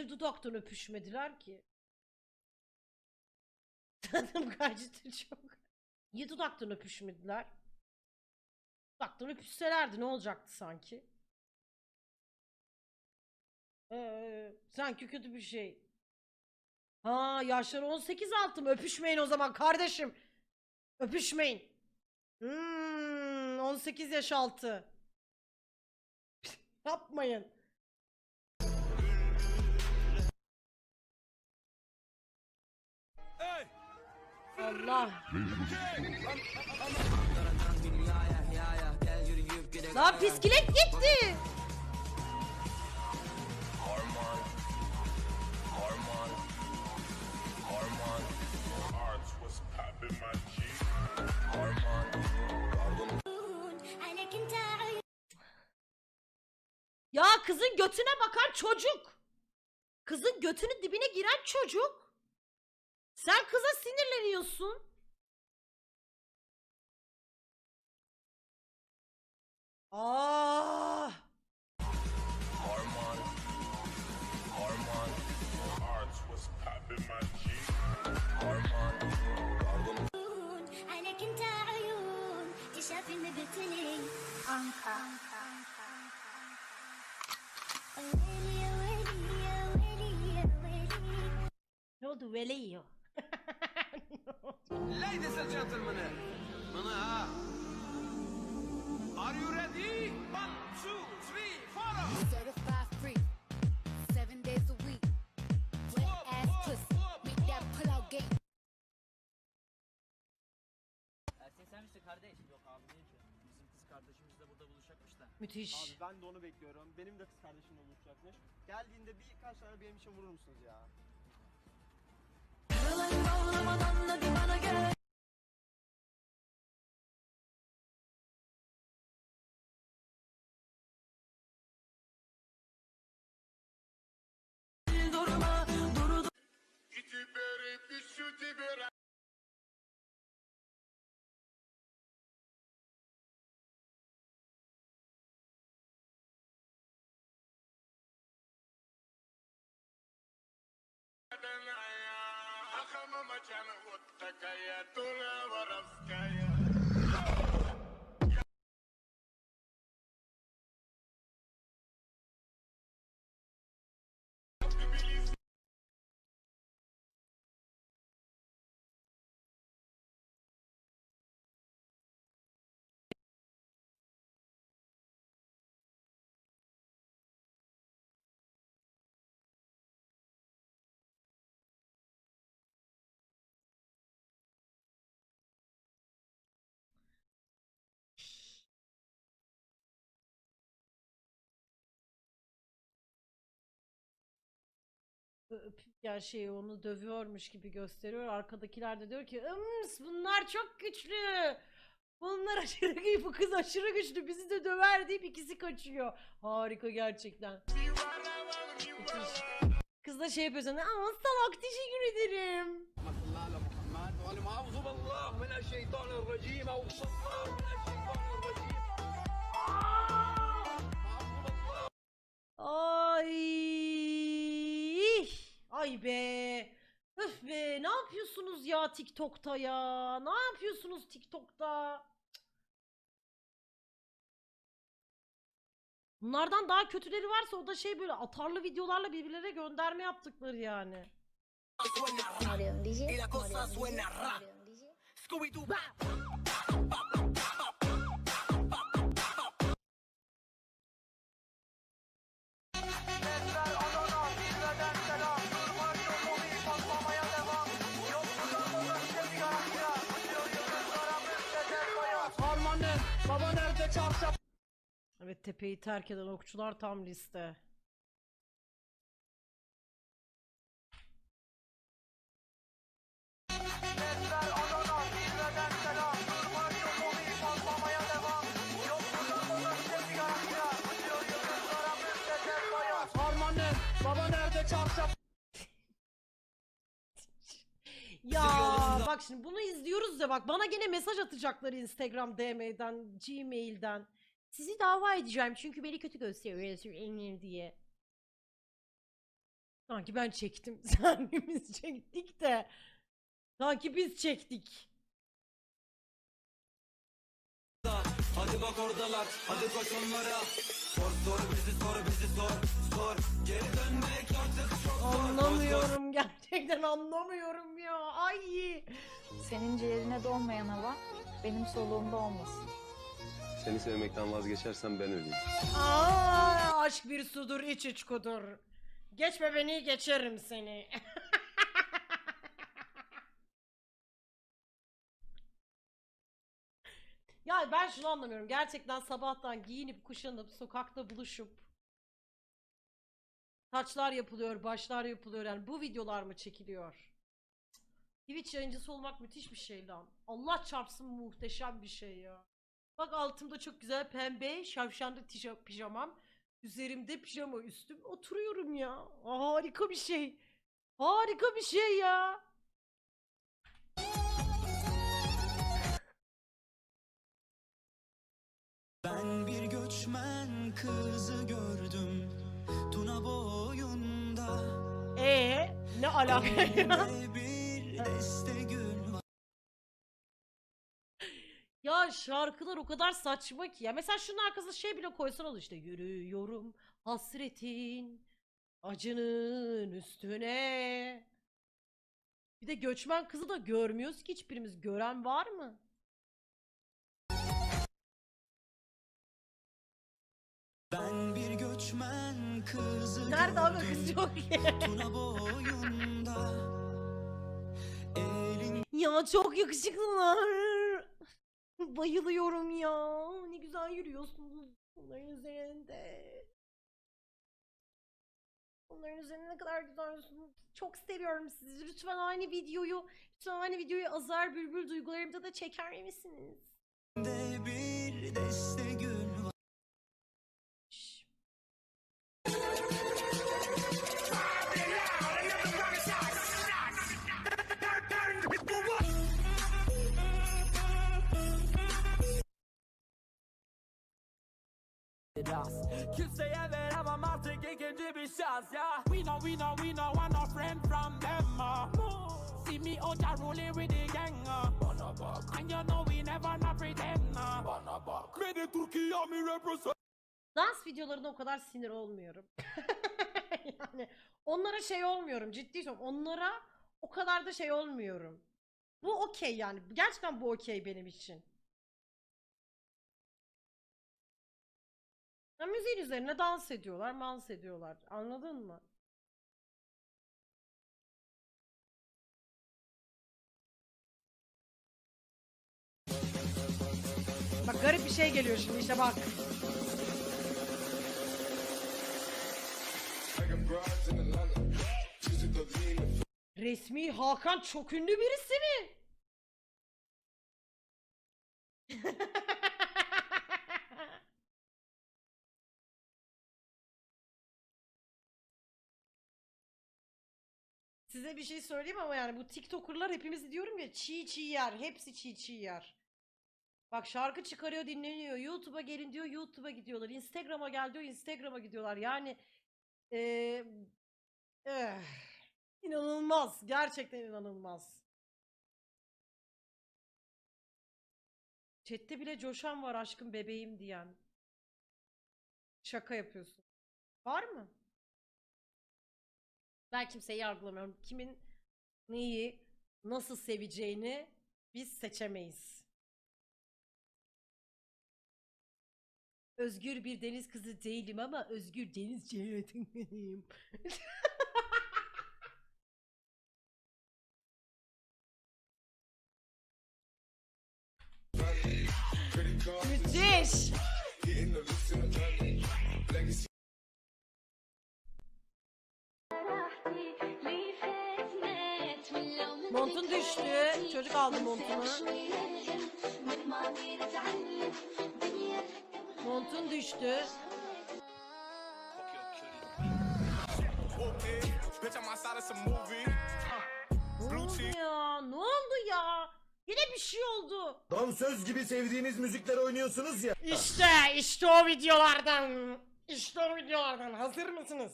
Niye dudaktan öpüşmediler ki? Tadım kaçtı çok. Niye dudaktan öpüşmediler? Dudaktan öpüşselerdi ne olacaktı sanki? Ee, sanki kötü bir şey. Ha yaşları 18 altı mı? Öpüşmeyin o zaman kardeşim. Öpüşmeyin. Hmm, 18 yaş altı. Yapmayın. Allah. Lan piskilek gitti. Ya kızın götüne bakan çocuk. Kızın götünün dibine giren çocuk. Sen kıza sinirleniyorsun. Ah. عليك انت عيون تشافي مقتلي عنك ويلي يا ويلي يا ويلي يا ويلي Ne oldu veleyo? Ladies and gentlemen, mana Are you ready? One, two, three, four. Certified free, seven days a week. Wet ass pussy, make that pull out game. Ersin sen misin kardeş? Yok abi niye ki? Bizim kız kardeşimiz de burada buluşacakmış da. Müthiş. Abi ben de onu bekliyorum. Benim de kız kardeşimle buluşacakmış. Geldiğinde birkaç tane benim için vurur musunuz ya? Sen bağlamadan hadi bana gel. мама, мамочана, вот такая дура воровская. yani şey onu dövüyormuş gibi gösteriyor. Arkadakiler de diyor ki ıms bunlar çok güçlü. Bunlar aşırı güçlü. Bu kız aşırı güçlü. Bizi de döver deyip ikisi kaçıyor. Harika gerçekten. Kız da şey yapıyor sana. Ama salak teşekkür ederim. Ay Ay be. Öf be. Ne yapıyorsunuz ya TikTok'ta ya? Ne yapıyorsunuz TikTok'ta? Bunlardan daha kötüleri varsa o da şey böyle atarlı videolarla birbirlerine gönderme yaptıkları yani. Mario DJ, Mario DJ. Harmanım, Evet tepeyi terk eden okçular tam liste. Harmanım, Ya bak şimdi bunu izliyoruz ya bak bana gene mesaj atacaklar Instagram DM'den, Gmail'den. Sizi dava edeceğim çünkü beni kötü gösteriyorsunuz diye. Sanki ben çektim. Sanki biz çektik de. Sanki biz çektik. Hadi bak oradalar hadi koş onlara Sor sor bizi sor bizi sor Sor geri dönmek artık çok zor Anlamıyorum gerçekten anlamıyorum ya. Ay. Senin ciğerine dolmayan hava benim soluğumda olmasın. Seni sevmekten vazgeçersem ben öleyim. Aa, aşk bir sudur iç içkudur. Geçme beni geçerim seni. ya ben şunu anlamıyorum. Gerçekten sabahtan giyinip kuşanıp sokakta buluşup saçlar yapılıyor, başlar yapılıyor. Yani bu videolar mı çekiliyor? Twitch yayıncısı olmak müthiş bir şey lan. Allah çarpsın muhteşem bir şey ya. Bak altımda çok güzel pembe şavşanlı tişa- pijamam. Üzerimde pijama üstüm. Oturuyorum ya. Harika bir şey. Harika bir şey ya. Ben bir göçmen kızı gördüm Tuna boyunda Ee, ne alaka ya? Bir deste gül var Şarkılar o kadar saçma ki ya. Mesela şunun arkasına şey bile koysan olur işte. Yürüyorum hasretin acının üstüne. Bir de göçmen kızı da görmüyoruz ki hiçbirimiz. Gören var mı? Ben bir göçmen kızı Nerede abi kız yok ki. Tuna boyunda Elin Ya çok yakışıklılar. Bayılıyorum ya. Ne güzel yürüyorsunuz onların üzerinde. Onların üzerinde ne kadar güzelsiniz. Çok seviyorum sizi. Lütfen aynı videoyu, lütfen aynı videoyu Azar Bülbül duygularımda da çeker misiniz? de bir deste Kimseye veremem artık ikinci bir şans ya We know we know we know I'm no friend from them uh. See me out there rolling with the gang uh. And you know we never not pretend uh. Bana bak Beni Türkiye mi represent Dans videolarına o kadar sinir olmuyorum. yani onlara şey olmuyorum ciddi söylüyorum. Onlara o kadar da şey olmuyorum. Bu okey yani. Gerçekten bu okey benim için. Ya müziğin üzerine dans ediyorlar, mans ediyorlar. Anladın mı? Bak garip bir şey geliyor şimdi işte bak. Resmi Hakan çok ünlü birisi mi? Size bir şey söyleyeyim ama yani bu TikToker'lar hepimiz diyorum ya çiğ çiğ yer. Hepsi çiğ çiğ yer. Bak şarkı çıkarıyor dinleniyor. YouTube'a gelin diyor YouTube'a gidiyorlar. Instagram'a gel diyor Instagram'a gidiyorlar. Yani eee eh, inanılmaz. Gerçekten inanılmaz. Chat'te bile coşan var aşkım bebeğim diyen. Şaka yapıyorsun. Var mı? Ben kimseyi yargılamıyorum. Kimin neyi nasıl seveceğini biz seçemeyiz. Özgür bir deniz kızı değilim ama özgür deniz cennetindeyim. Müthiş. Düştü. Çocuk aldı montunu. Montun düştü. Ne oldu ya? Ne oldu ya? Yine bir şey oldu. Dansöz gibi sevdiğiniz müzikler oynuyorsunuz ya. İşte, işte o videolardan. İşte o videolardan. Hazır mısınız?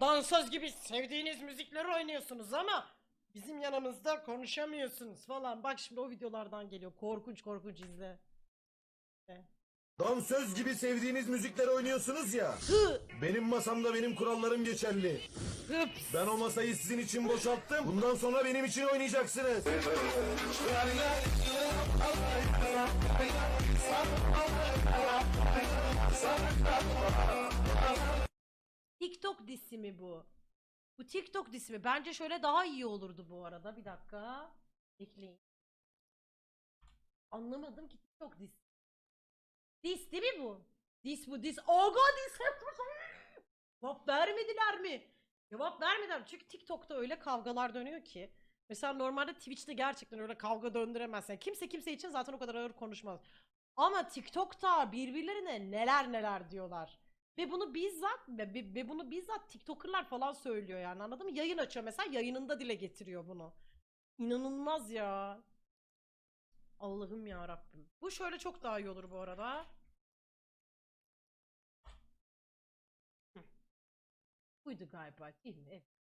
Dansöz gibi sevdiğiniz müzikleri oynuyorsunuz ama bizim yanımızda konuşamıyorsunuz falan. Bak şimdi o videolardan geliyor. Korkunç korkunç izle. Dansöz gibi sevdiğiniz müzikler oynuyorsunuz ya. Hı. Benim masamda benim kurallarım geçerli. Hıps. Ben o masayı sizin için boşalttım. Bundan sonra benim için oynayacaksınız. TikTok disi mi bu? Bu TikTok disi mi? Bence şöyle daha iyi olurdu bu arada. Bir dakika. Bekleyin. Anlamadım ki TikTok dis. Dis değil mi bu? Dis bu dis. Oga dis. Cevap vermediler mi? Cevap vermediler. Çünkü TikTok'ta öyle kavgalar dönüyor ki. Mesela normalde Twitch'te gerçekten öyle kavga döndüremezsin. Kimse kimse için zaten o kadar ağır konuşmaz. Ama TikTok'ta birbirlerine neler neler diyorlar. Ve bunu bizzat ve, ve- bunu bizzat TikToker'lar falan söylüyor yani anladın mı? Yayın açıyor mesela yayınında dile getiriyor bunu. İnanılmaz ya. Allah'ım ya Rabbim. Bu şöyle çok daha iyi olur bu arada. Buydu galiba değil mi? Evet.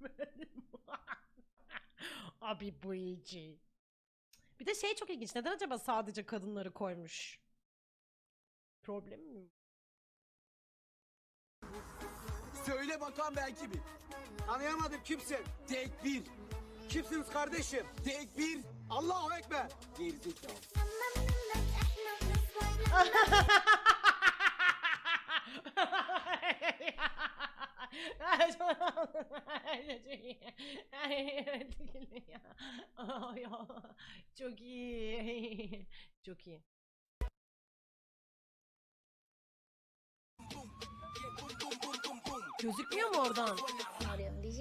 Abi bu iyice. Bir de şey çok ilginç. Neden acaba sadece kadınları koymuş? Problem mi? Söyle bakan belki bir. Anlayamadım kimsin? Tek bir. Kimsiniz kardeşim? Tek bir. Allahu Ekber. Gerizekalı. Çok iyi. Çok iyi. Gözükmüyor mu oradan? DJ.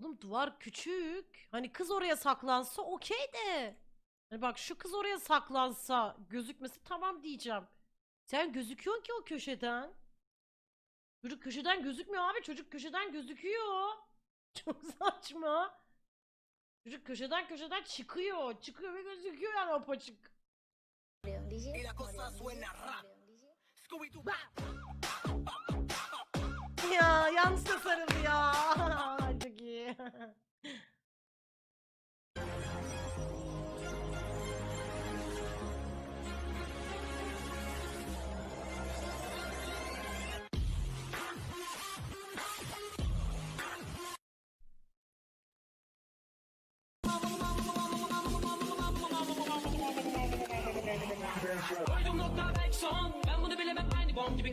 Oğlum duvar küçük. Hani kız oraya saklansa okey de. Hani bak şu kız oraya saklansa gözükmesi tamam diyeceğim. Sen gözüküyorsun ki o köşeden. Çocuk köşeden gözükmüyor abi. Çocuk köşeden gözüküyor. Çok saçma. Çocuk köşeden köşeden çıkıyor. Çıkıyor ve gözüküyor yani apaçık. Ya yanlış tasarım ya. Çok iyi.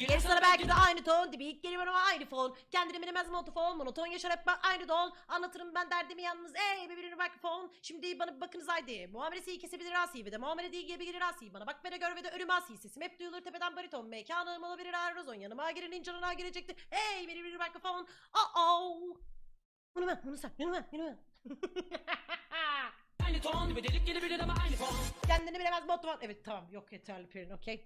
Geri sana belki de aynı ton. Dibi geliyor ama aynı fon. Kendini bilemez montofon Monoton yaşar hep ben aynı don. Anlatırım ben derdimi yalnız. Ey birbirine bak fon. Şimdi bana bir bakınız haydi. Muamelesi iyi kesebilir asi Ve de. Muamele değil gibi gelir asi Bana. Bak ve gör ve de ölüm asi Sesim. Hep duyulur tepeden bariton. Mekanım olabilir aerozon Yanıma girenin canına girecektir. Hey birbirine bak fon. Oh oh. Bunu ver bunu sen Bunu ver bunu ver Aynı ton gibi delik gelebilir ama aynı fon. Kendini bilemez montofon Evet tamam yok yeterli Perin okey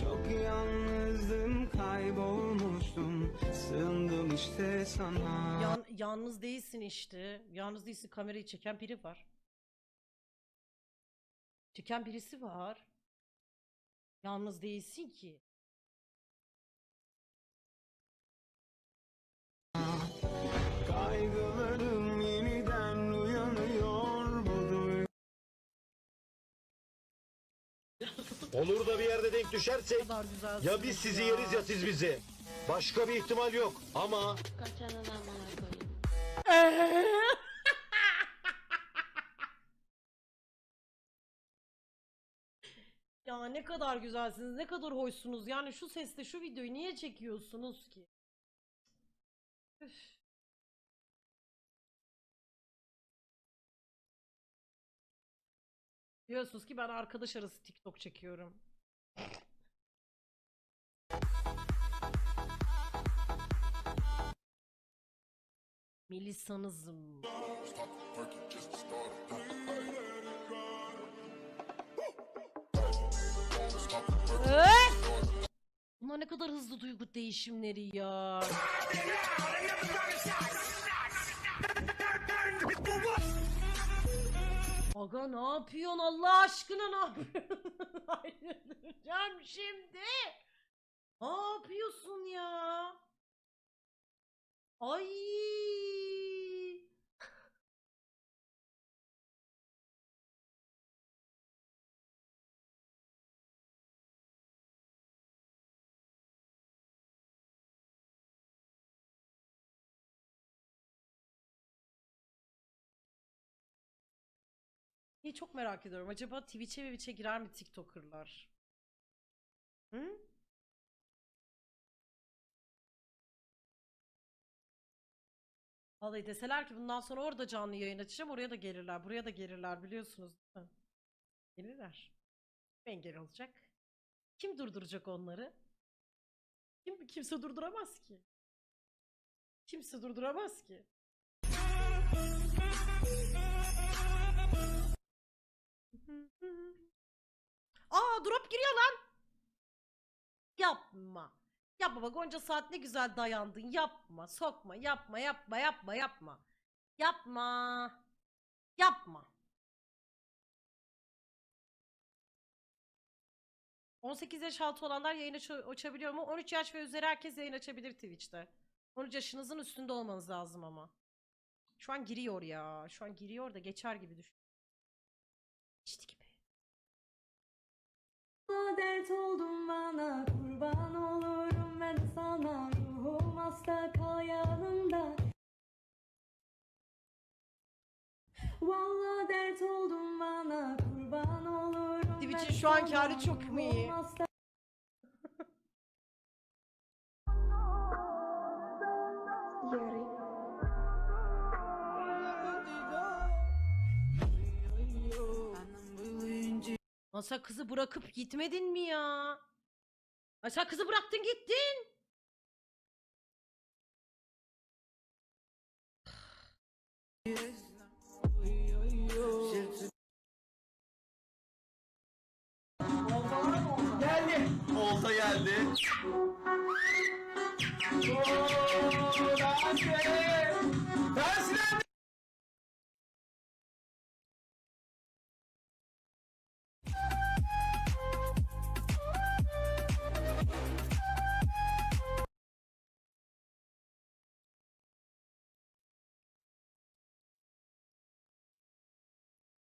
Çok yalnızdım kaybolmuştum. Sığındım işte sana. Yan, yalnız değilsin işte. Yalnız değilsin. Kamerayı çeken biri var. Çeken birisi var. Yalnız değilsin ki. Kaygılarım Olur da bir yerde denk düşersek Ne kadar güzel. ya biz sizi yeriz ya siz bizi. Başka bir ihtimal yok ama Ya ne kadar güzelsiniz, ne kadar hoşsunuz. Yani şu sesle şu videoyu niye çekiyorsunuz ki? Üf. Biliyorsunuz ki ben arkadaş arası TikTok çekiyorum. Melisa'nızım. Bunlar ne kadar hızlı duygu değişimleri ya. Aga ne yapıyorsun Allah aşkına ne yapıyorsun? Ayrılacağım şimdi. Ne yapıyorsun ya? Ay. İyi çok merak ediyorum. Acaba Twitch'e ve Twitch'e girer mi TikToker'lar? Hı? Vallahi deseler ki bundan sonra orada canlı yayın açacağım oraya da gelirler. Buraya da gelirler biliyorsunuz değil mi? Gelirler. Engel olacak? Kim durduracak onları? Kim, kimse durduramaz ki. Kimse durduramaz ki. Aa drop giriyor lan. Yapma. Yapma bak onca saat ne güzel dayandın. Yapma, sokma, yapma, yapma, yapma, yapma. Yapma. Yapma. 18 yaş altı olanlar yayın aç- açabiliyor mu? 13 yaş ve üzeri herkes yayın açabilir Twitch'te. 13 yaşınızın üstünde olmanız lazım ama. Şu an giriyor ya. Şu an giriyor da geçer gibi düşün. İşte. Dert oldun bana kurban olurum ben sana. Ruhum hasta kal yanımda. Vallahi dert oldun bana kurban olurum Twitch'in şu anki hali çok mu iyi? hasta- Lan sen kızı bırakıp gitmedin mi ya? Ay sen kızı bıraktın gittin. Geldi. Olta geldi. Oo,